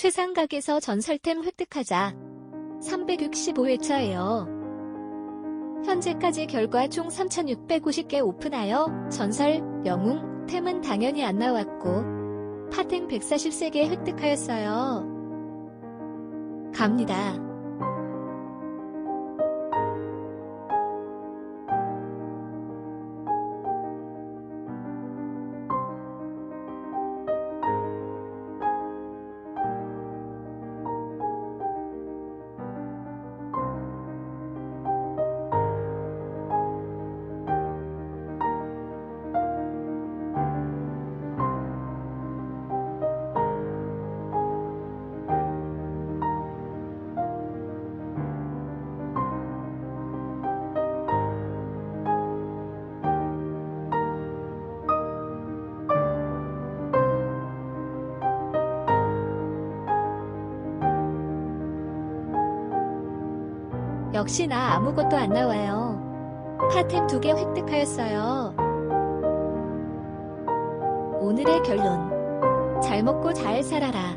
최상각에서 전설템 획득하자. 365회차예요. 현재까지 결과 총 3,650개 오픈하여 전설, 영웅, 템은 당연히 안 나왔고 파텐 143개 획득하였어요. 갑니다. 역시나 아무것도 안 나와요. 파템 두 개 획득하였어요. 오늘의 결론. 잘 먹고 잘 살아라.